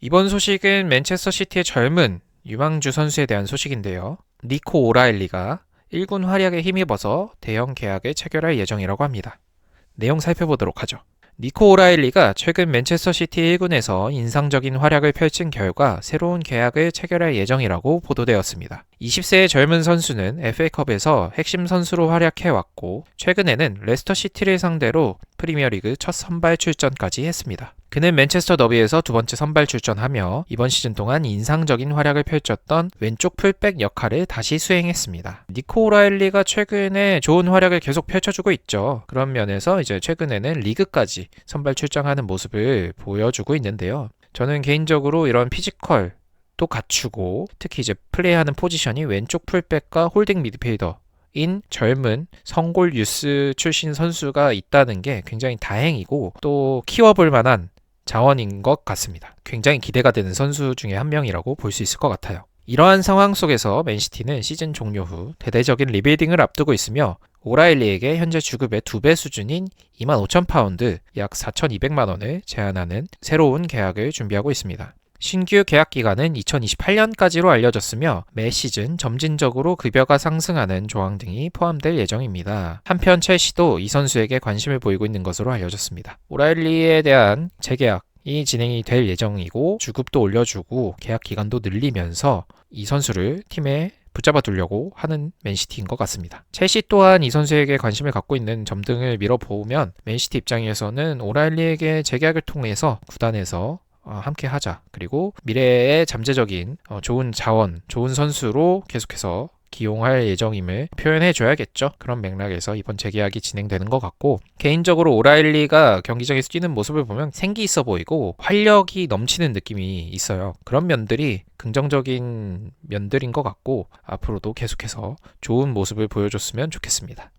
이번 소식은 맨체스터 시티의 젊은 유망주 선수에 대한 소식인데요. 니코 오라일리가 1군 활약에 힘입어서 대형 계약을 체결할 예정이라고 합니다. 내용 살펴보도록 하죠. 니코 오라일리가 최근 맨체스터 시티 1군에서 인상적인 활약을 펼친 결과 새로운 계약을 체결할 예정이라고 보도되었습니다. 20세의 젊은 선수는 FA컵에서 핵심 선수로 활약해왔고 최근에는 레스터 시티를 상대로 프리미어리그 첫 선발 출전까지 했습니다. 그는 맨체스터 더비에서 두 번째 선발 출전하며 이번 시즌 동안 인상적인 활약을 펼쳤던 왼쪽 풀백 역할을 다시 수행했습니다. 니코 오라일리가 최근에 좋은 활약을 계속 펼쳐주고 있죠. 그런 면에서 이제 최근에는 리그까지 선발 출장하는 모습을 보여주고 있는데요. 저는 개인적으로 이런 피지컬 또 갖추고 특히 이제 플레이하는 포지션이 왼쪽 풀백과 홀딩 미드필더 인 젊은 성골 유스 출신 선수가 있다는 게 굉장히 다행이고 또 키워볼 만한 자원인 것 같습니다. 굉장히 기대가 되는 선수 중에 한 명이라고 볼 수 있을 것 같아요. 이러한 상황 속에서 맨시티는 시즌 종료 후 대대적인 리빌딩을 앞두고 있으며 오라일리에게 현재 주급의 두배 수준인 25,000파운드 약 4,200만 원을 제한하는 새로운 계약을 준비하고 있습니다. 신규 계약 기간은 2028년까지로 알려졌으며 매 시즌 점진적으로 급여가 상승하는 조항 등이 포함될 예정입니다. 한편 첼시도 이 선수에게 관심을 보이고 있는 것으로 알려졌습니다. 오라일리에 대한 재계약 이 진행이 될 예정이고 주급도 올려주고 계약 기간도 늘리면서 이 선수를 팀에 붙잡아 두려고 하는 맨시티인 것 같습니다. 첼시 또한 이 선수에게 관심을 갖고 있는 점 등을 밀어보면 맨시티 입장에서는 오라일리에게 재계약을 통해서 구단에서 어, 함께 하자. 그리고 미래의 잠재적인 어, 좋은 자원, 좋은 선수로 계속해서 기용할 예정임을 표현해 줘야겠죠. 그런 맥락에서 이번 재계약이 진행되는 것 같고 개인적으로 오라일리가 경기장에서 뛰는 모습을 보면 생기 있어 보이고 활력이 넘치는 느낌이 있어요. 그런 면들이 긍정적인 면들인 것 같고 앞으로도 계속해서 좋은 모습을 보여줬으면 좋겠습니다.